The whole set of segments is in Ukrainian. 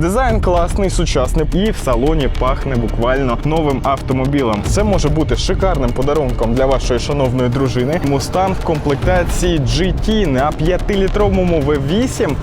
Дизайн класний, сучасний і в салоні пахне буквально новим автомобілем. Це може бути шикарним подарунком для вашої шановної дружини. Мустанг в комплектації GT на 5-літровому V8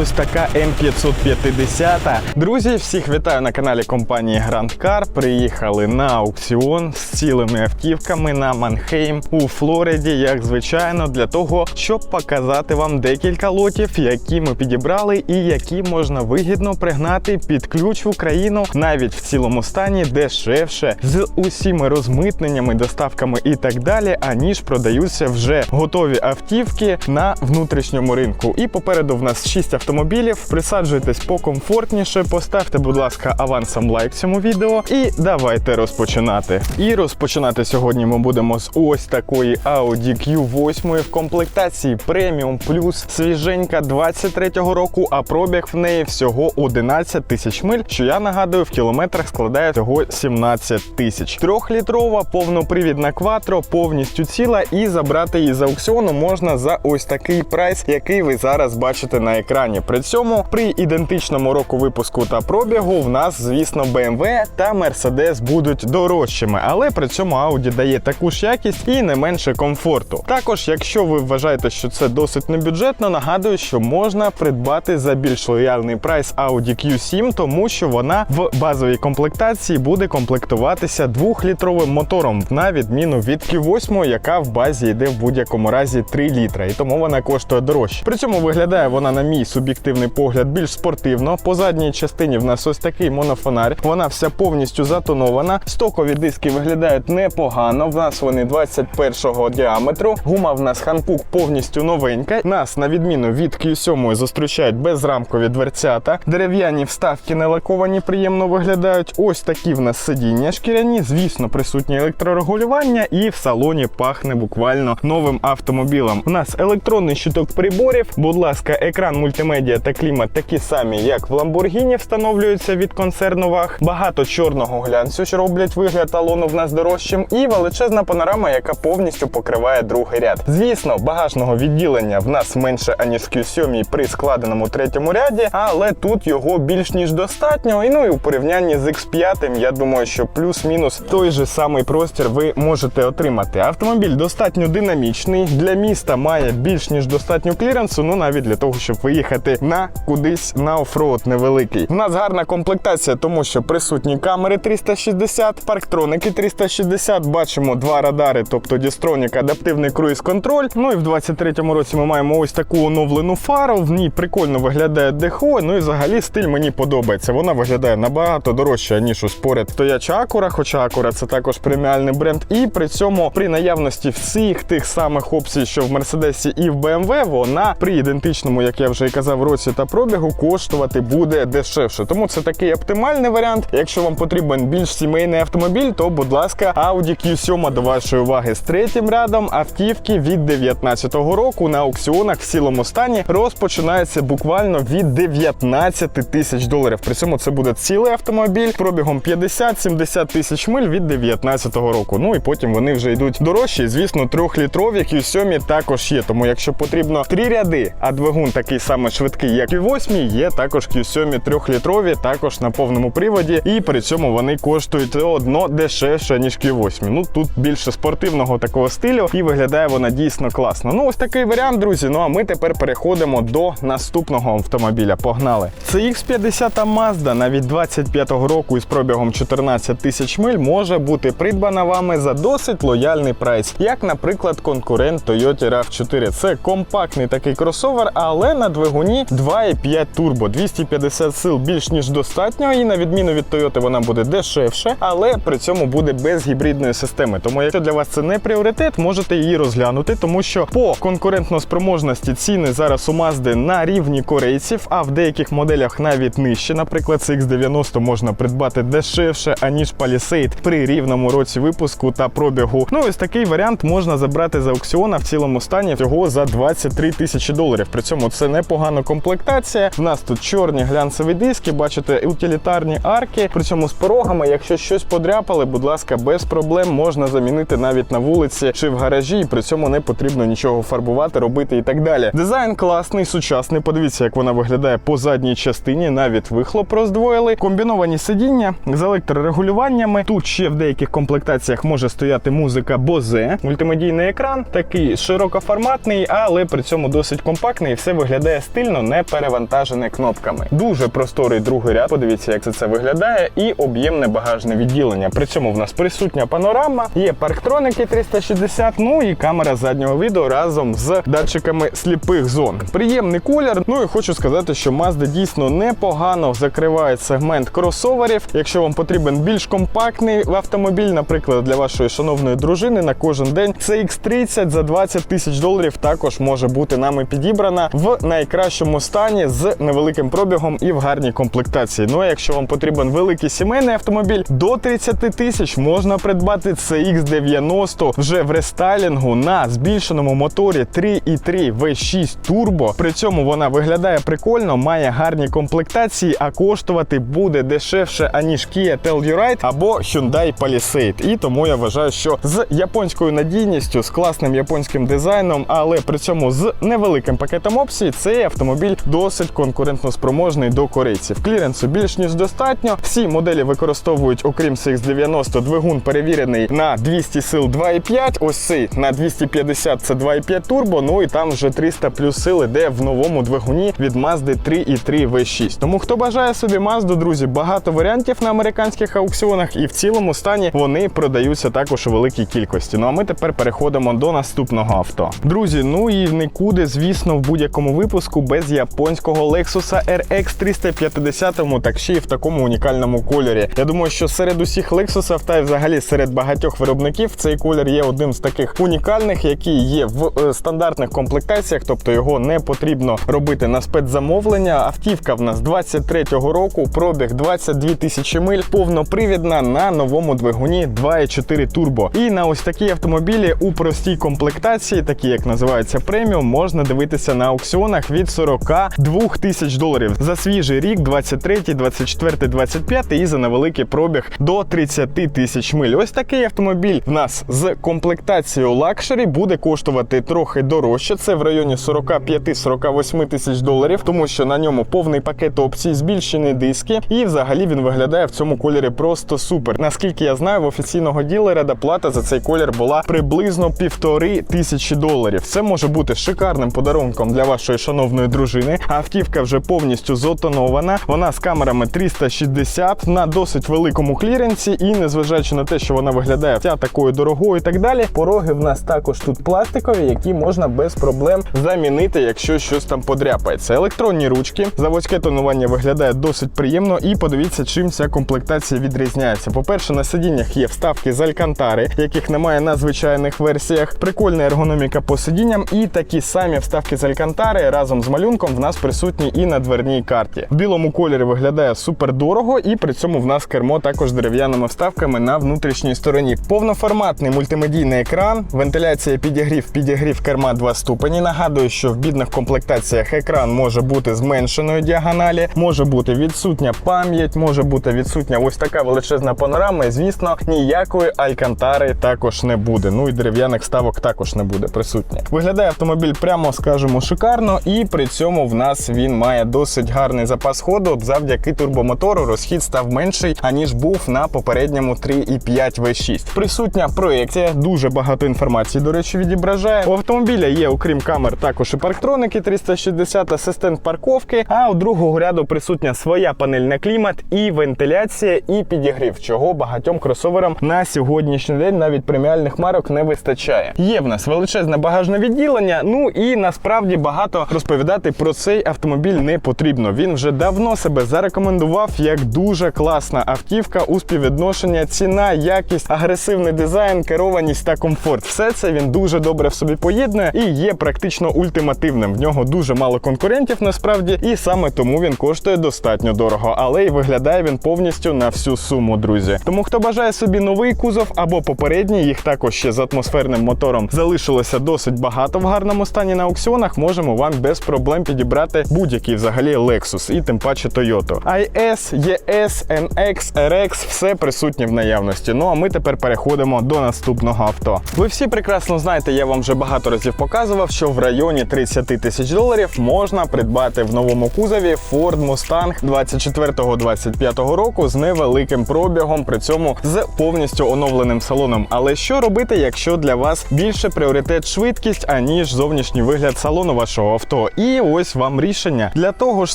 Ось така М550. Друзі, всіх вітаю на каналі компанії Grand Car. Приїхали на аукціон з цілими автівками на Манхейм у Флориді, як звичайно, для того, щоб показати вам декілька лотів, які ми підібрали, і які можна вигідно пригнати під ключ в Україну навіть в цілому стані дешевше з усіми розмитненнями, доставками і так далі, аніж продаються вже готові автівки на внутрішньому ринку. І попереду в нас 6 автомобілів. Присаджуйтесь покомфортніше, поставте, будь ласка, авансом лайк цьому відео і давайте розпочинати. І розпочинати сьогодні ми будемо з ось такої Audi Q8 в комплектації Premium Plus, свіженька 23-го року, а пробіг в неї всього 11 тисяч миль, що я нагадую, в кілометрах складає всього 17 тисяч. Трьохлітрова повнопривідна кватро, повністю ціла, і забрати її з аукціону можна за ось такий прайс, який ви зараз бачите на екрані. При цьому при ідентичному року випуску та пробігу в нас, звісно, BMW та Mercedes будуть дорожчими, але при цьому Audi дає таку ж якість і не менше комфорту. Також, якщо ви вважаєте, що це досить небюджетно, нагадую, що можна придбати за більш лояльний прайс Audi Q7, тому що вона в базовій комплектації буде комплектуватися двохлітровим мотором, на відміну від Q8, яка в базі йде в будь-якому разі 3 літра, і тому вона коштує дорожче. При цьому виглядає вона на мій суб'єктивний погляд більш спортивно. По задній частині в нас ось такий монофонар. Вона вся повністю затонована. Стокові диски виглядають непогано. В нас вони 21-го діаметру. Гума в нас ханпук повністю новенька. Нас, на відміну від Q7, зустрічають безрамкові дверцята. Дерев'яні вставки не лаковані, приємно виглядають. Ось такі в нас сидіння шкіряні. Звісно, присутнє електрорегулювання, і в салоні пахне буквально новим автомобілем. У нас електронний щиток приборів. Будь ласка, екран мультимедіа та клімат такі самі, як в Lamborghini встановлюються від концерну ВАГ. Багато чорного глянцю, що роблять вигляд талону в нас дорожчим, і величезна панорама, яка повністю покриває другий ряд. Звісно, багажного відділення в нас менше аніж в Q7 при складеному третьому ряді, але тут його більш ніж достатньо. І ну і у порівнянні з X5, я думаю, що плюс-мінус той же самий простір ви можете отримати. Автомобіль достатньо динамічний для міста має більш ніж достатньо кліренсу, ну навіть для того, щоб виїхати на кудись на офроуд невеликий. В нас гарна комплектація, тому що присутні камери 360, парктроники 360. Бачимо два радари, тобто Дістронік, адаптивний круїз-контроль. Ну і в 23-му році ми маємо ось таку оновлену фару. В ній прикольно виглядає дехо. Ну і взагалі стиль мені подобається. Вона виглядає набагато дорожче, ніж ось поряд стояча Акура, хоча Акура це також преміальний бренд. І при цьому при наявності всіх тих самих опцій, що в Мерседесі і в BMW, вона при ідентичному, як я вже і казав, році та пробігу коштувати буде дешевше. Тому це такий оптимальний варіант. Якщо вам потрібен більш сімейний автомобіль, то будь ласка, Audi Q7 до вашої уваги з третім рядом. Автівки від 19-го року на аукціонах в цілому стані розпочинаються буквально від 19 тисяч доларів. При цьому це буде цілий автомобіль пробігом 50-70 тисяч миль від 19-го року. Ну і потім вони вже йдуть дорожчі. Звісно, трьохлітрові Q7 також є. Тому якщо потрібно три ряди, а двигун такий самий швидкий, як і 8, є також Q7 трьохлітрові, також на повному приводі. І при цьому вони коштують одно дешевше, ніж Q8. Ну тут більше спортивного такого стилю, і виглядає вона дійсно класно. Ну ось такий варіант, друзі. Ну а ми тепер переходимо до наступного автомобіля. Погнали! Це X50 Mazda навіть 25-го року із пробігом 14 тисяч миль може бути придбана вами за досить лояльний прайс, як, наприклад, конкурент Toyota RAV4. Це компактний такий кросовер, але на двигуні 2,5 турбо, 250 сил більш ніж достатньо. І на відміну від Toyota вона буде дешевше, але при цьому буде без гібридної системи. Тому, якщо для вас це не пріоритет, можете її розглянути, тому що по конкурентноспроможності ціни зараз у Mazda на рівні корейців, а в деяких моделях навіть нижче. Наприклад, CX90 можна придбати дешевше, аніж Palisade при рівному році випуску та пробігу. Ну ось такий варіант можна забрати з аукціона в цілому стані всього за 23 тисячі доларів. При цьому це непогано шикарна комплектація. В нас тут чорні глянцеві диски, бачите, утилітарні арки. При цьому з порогами, якщо щось подряпали, будь ласка, без проблем можна замінити навіть на вулиці чи в гаражі, і при цьому не потрібно нічого фарбувати, робити і так далі. Дизайн класний, сучасний. Подивіться, як вона виглядає по задній частині. Навіть вихлоп роздвоїли. Комбіновані сидіння з електрорегулюваннями. Тут ще в деяких комплектаціях може стояти музика Bose. Мультимедійний екран такий широкоформатний, але при цьому досить компактний. і Все виглядає стильно, не перевантажене кнопками. Дуже просторий другий ряд. Подивіться, як це, це виглядає, і об'ємне багажне відділення. При цьому в нас присутня панорама, є парктроники 360, ну і камера заднього відео разом з датчиками сліпих зон. Приємний колір. Ну і хочу сказати, що Mazda дійсно непогано закриває сегмент кросоверів. Якщо вам потрібен більш компактний автомобіль, наприклад, для вашої шановної дружини на кожен день, CX-30 за 20 тисяч доларів також може бути нами підібрана в найкращому стані з невеликим пробігом і в гарній комплектації. Ну а якщо вам потрібен великий сімейний автомобіль, до 30 тисяч можна придбати CX-90 вже в рестайлінгу на збільшеному моторі 3.3 V6 Turbo. При цьому вона виглядає прикольно, має гарні комплектації, а коштувати буде дешевше аніж Kia Telluride або Hyundai Palisade. І тому я вважаю, що з японською надійністю, з класним японським дизайном, але при цьому з невеликим пакетом опцій, цей автомобіль досить конкурентно спроможний до корейців. Кліренсу більш ніж достатньо. Всі моделі використовують, окрім CX-90, двигун перевірений на 200 сил 2,5. Ось цей на 250 це 2,5 турбо. Ну і там вже 300 плюс сил іде в новому двигуні від Mazda 3,3 V6. Тому хто бажає собі Mazda, друзі, багато варіантів на американських аукціонах, і в цілому стані вони продаються також у великій кількості. Ну а ми тепер переходимо до наступного авто. Друзі, ну і нікуди, звісно, в будь-якому випуску без японського Lexus RX 350, так ще й в такому унікальному кольорі. Я думаю, що серед усіх Lexus та й взагалі серед багатьох виробників цей колір є одним з таких унікальних, який є в е, стандартних комплектаціях, тобто його не потрібно робити на спецзамовлення. Автівка в нас 23-го року, пробіг 22 тисячі миль, повнопривідна на новому двигуні 2.4 турбо. І на ось такі автомобілі у простій комплектації, такі як називаються преміум, можна дивитися на аукціонах від 42 тисяч доларів за свіжий рік, 23, 24, 25 і за невеликий пробіг до 30 тисяч миль. Ось такий автомобіль в нас з комплектацією лакшері буде коштувати трохи дорожче. Це в районі 45-48 тисяч доларів, тому що на ньому повний пакет опцій, збільшені диски, і взагалі він виглядає в цьому кольорі просто супер. Наскільки я знаю, в офіційного ділера доплата за цей колір була приблизно півтори тисячі доларів. Це може бути шикарним подарунком для вашої шановної дружини. Автівка вже повністю зотонована. Вона з камерами 360 на досить великому кліренсі, і незважаючи на те, що вона виглядає вся такою дорогою і так далі. Пороги в нас також тут пластикові, які можна без проблем замінити, якщо щось там подряпається. Електронні ручки, заводське тонування виглядає досить приємно. І подивіться, чим ця комплектація відрізняється. По-перше, на сидіннях є вставки з алькантари, яких немає на звичайних версіях. Прикольна ергономіка по сидінням, і такі самі вставки з алькантари разом з малюнком в нас присутні і на дверній карті. В білому кольорі виглядає супер дорого, і при цьому в нас кермо також дерев'яними вставками на внутрішній стороні. Повноформатний мультимедійний екран, вентиляція підігрів, підігрів керма 2 ступені. Нагадую, що в бідних комплектаціях екран може бути зменшеної діагоналі, може бути відсутня пам'ять, може бути відсутня ось така величезна панорама. І звісно, ніякої алькантари також не буде. Ну і дерев'яних ставок також не буде присутня. Виглядає автомобіль, прямо скажемо, шикарно, і при цьому в нас він має досить гарний запас ходу. Завдяки турбомотору розхід став менший, аніж був на попередньому 3,5 V6. Присутня проекція, дуже багато інформації, до речі, відображає. У автомобіля є, окрім камер, також і парктроники 360, асистент парковки. А у другого ряду присутня своя панель на клімат, і вентиляція, і підігрів, чого багатьом кросоверам на сьогоднішній день навіть преміальних марок не вистачає. Є в нас величезне багажне відділення. Ну і насправді багато розповідати про цей автомобіль не потрібно. Він вже давно себе зарекомендував як дуже класна автівка у співвідношення ціна, якість, агресивний дизайн, керованість та комфорт. Все це він дуже добре в собі поєднує і є практично ультимативним. В нього дуже мало конкурентів насправді, і саме тому він коштує достатньо дорого, але і виглядає він повністю на всю суму, друзі. Тому хто бажає собі новий кузов або попередній, їх також ще з атмосферним мотором залишилося досить багато в гарному стані на аукціонах. Можемо вам без проблем проблем підібрати будь-який взагалі Lexus і тим паче Toyota. IS, ES, NX, RX – все присутнє в наявності. Ну а ми тепер переходимо до наступного авто. Ви всі прекрасно знаєте, я вам вже багато разів показував, що в районі 30 тисяч доларів можна придбати в новому кузові Ford Mustang 24-25 року з невеликим пробігом, при цьому з повністю оновленим салоном. Але що робити, якщо для вас більше пріоритет швидкість, аніж зовнішній вигляд салону вашого авто? І ось вам рішення для того ж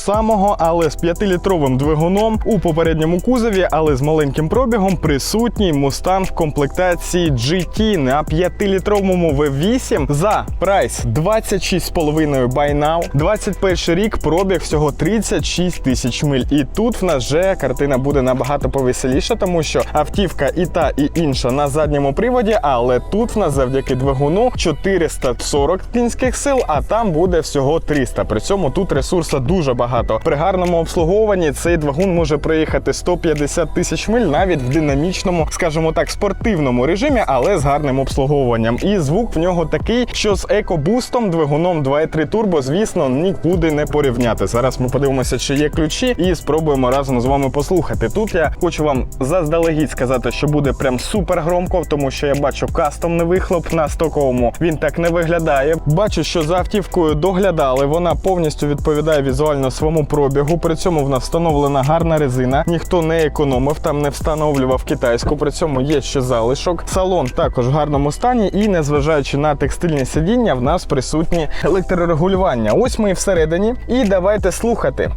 самого, але з 5-літровим двигуном у попередньому кузові, але з маленьким пробігом, присутній Mustang в комплектації GT на 5-літровому V8 за прайс 26,5 buy now, 21 рік, пробіг всього 36 тисяч миль. І тут в нас вже картина буде набагато повеселіша, тому що автівка і та, і інша на задньому приводі, але тут в нас завдяки двигуну 440 кінських сил, а там буде всього 300. При цьому тут ресурсу дуже багато. При гарному обслуговуванні цей двигун може проїхати 150 тисяч миль навіть в динамічному, скажімо так, спортивному режимі, але з гарним обслуговуванням. І звук в нього такий, що з екобустом двигуном 2.3 турбо, звісно, нікуди не порівняти. Зараз ми подивимося, чи є ключі, і спробуємо разом з вами послухати. Тут я хочу вам заздалегідь сказати, що буде прям супер громко, тому що я бачу кастомний вихлоп на стоковому. Він так не виглядає. Бачу, що за автівкою доглядали. Вона повністю відповідає візуально своєму пробігу. При цьому в нас встановлена гарна резина. Ніхто не економив, там не встановлював китайську. При цьому є ще залишок. Салон також в гарному стані, і незважаючи на текстильні сидіння, в нас присутні електрорегулювання. Ось ми і всередині. І давайте слухати.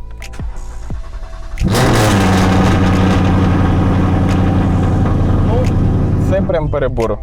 Ну, це прям перебор.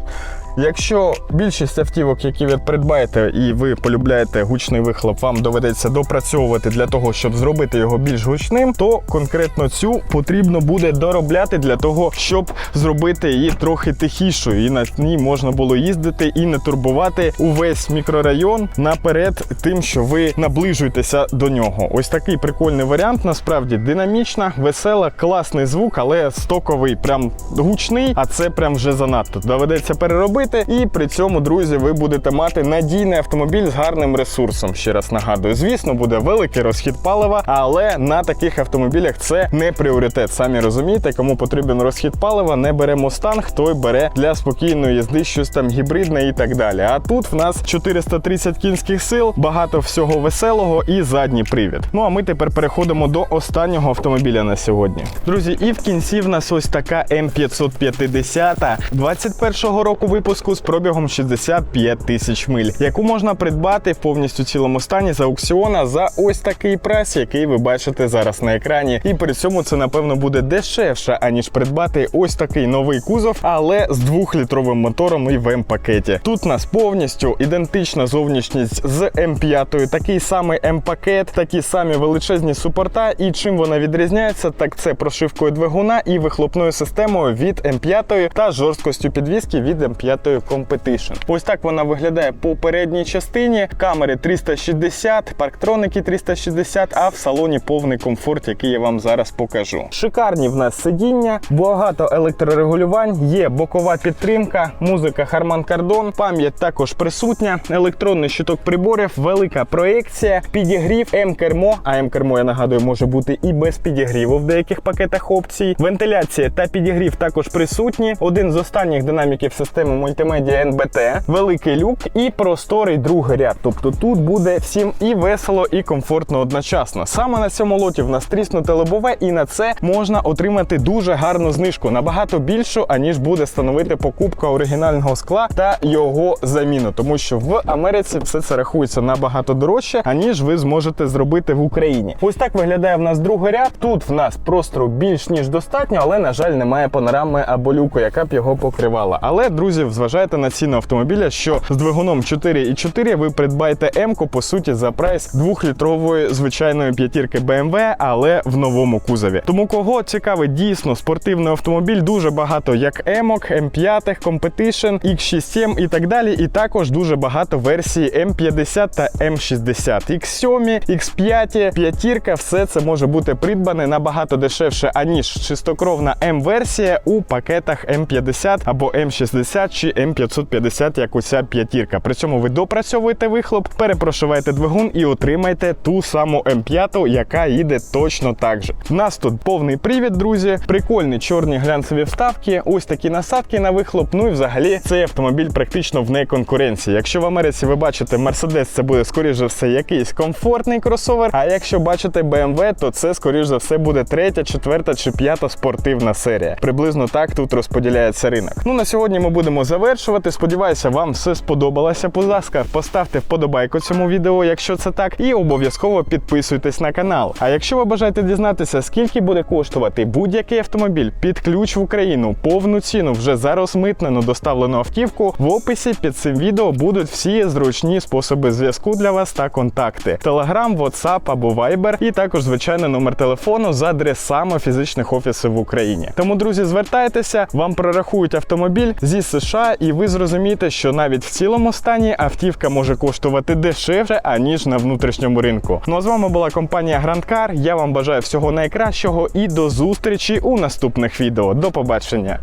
Якщо більшість автівок, які ви придбаєте, і ви полюбляєте гучний вихлоп, вам доведеться допрацьовувати для того, щоб зробити його більш гучним, то конкретно цю потрібно буде доробляти для того, щоб зробити її трохи тихішою, і на ній можна було їздити і не турбувати увесь мікрорайон наперед, тим, що ви наближуєтеся до нього. Ось такий прикольний варіант. Насправді динамічна, весела, класний звук, але стоковий, прям гучний. А це прям вже занадто. Доведеться переробити. І при цьому, друзі, ви будете мати надійний автомобіль з гарним ресурсом. Ще раз нагадую, звісно, буде великий розхід палива, але на таких автомобілях це не пріоритет. Самі розумієте, кому потрібен розхід палива, не бере Мустанг, той бере для спокійної їзди щось там гібридне і так далі. А тут в нас 430 кінських сил, багато всього веселого і задній привід. Ну а ми тепер переходимо до останнього автомобіля на сьогодні. Друзі, і в кінці в нас ось така М550 21-го року випуску з пробігом 65 тисяч миль, яку можна придбати в повністю цілому стані з аукціона за ось такий прайс, який ви бачите зараз на екрані. І при цьому це напевно буде дешевше, аніж придбати ось такий новий кузов, але з двохлітровим мотором і в М-пакеті. Тут нас повністю ідентична зовнішність з М5, такий самий М-пакет, такі самі величезні супорта. І чим вона відрізняється, так це прошивкою двигуна і вихлопною системою від М5 та жорсткостю підвіски від М5 Competition. Ось так вона виглядає по передній частині. Камери 360, парктроники 360, а в салоні повний комфорт, який я вам зараз покажу. Шикарні в нас сидіння, багато електрорегулювань, є бокова підтримка, музика Harman Kardon, пам'ять також присутня, електронний щиток приборів, велика проекція, підігрів, М-кермо. А М-кермо, я нагадую, може бути і без підігріву в деяких пакетах опцій. Вентиляція та підігрів також присутні. Один з останніх динаміків системи мультимедіа NBT, великий люк і просторий другий ряд. Тобто тут буде всім і весело, і комфортно одночасно. Саме на цьому лоті в нас тріснуте лобове, і на це можна отримати дуже гарну знижку, набагато більшу, аніж буде становити покупка оригінального скла та його заміну, тому що в Америці все це рахується набагато дорожче, аніж ви зможете зробити в Україні. Ось так виглядає в нас другий ряд. Тут в нас простору більш ніж достатньо, але на жаль, немає панорами або люку, яка б його покривала. Але друзі, зважайте на ціну автомобіля, що з двигуном 4,4 ви придбаєте М-ку, по суті, за прайс 2-літрової звичайної п'ятірки BMW, але в новому кузові. Тому кого цікавить дійсно спортивний автомобіль, дуже багато як М-ок, М5, Competition, X6M і так далі. І також дуже багато версій М50 та М60. X7, X5, п'ятірка, все це може бути придбане набагато дешевше, аніж чистокровна М-версія у пакетах М50 або М60 чи М550, як уся п'ятірка. При цьому ви допрацьовуєте вихлоп, перепрошиваєте двигун і отримаєте ту саму М5, яка їде точно так же. У нас тут повний привід, друзі, прикольні чорні глянцеві вставки, ось такі насадки на вихлоп. Ну і взагалі цей автомобіль практично в неконкуренції. Якщо в Америці ви бачите Mercedes, це буде скоріш за все якийсь комфортний кросовер. А якщо бачите BMW, то це скоріш за все буде третя, четверта чи п'ята спортивна серія. Приблизно так тут розподіляється ринок. Ну на сьогодні ми будемо завершувати. Сподіваюся, вам все сподобалося. Будь ласка, поставте вподобайку цьому відео, якщо це так, і обов'язково підписуйтесь на канал. А якщо ви бажаєте дізнатися, скільки буде коштувати будь-який автомобіль під ключ в Україну, повну ціну вже за розмитнену доставлену автівку, в описі під цим відео будуть всі зручні способи зв'язку для вас та контакти: Telegram, WhatsApp або Viber, і також звичайний номер телефону за адресами фізичних офісів в Україні. Тому, друзі, звертайтеся, вам прорахують автомобіль зі США, і ви зрозумієте, що навіть в цілому стані автівка може коштувати дешевше аніж на внутрішньому ринку. Ну а з вами була компанія Grand Car. Я вам бажаю всього найкращого і до зустрічі у наступних відео. До побачення.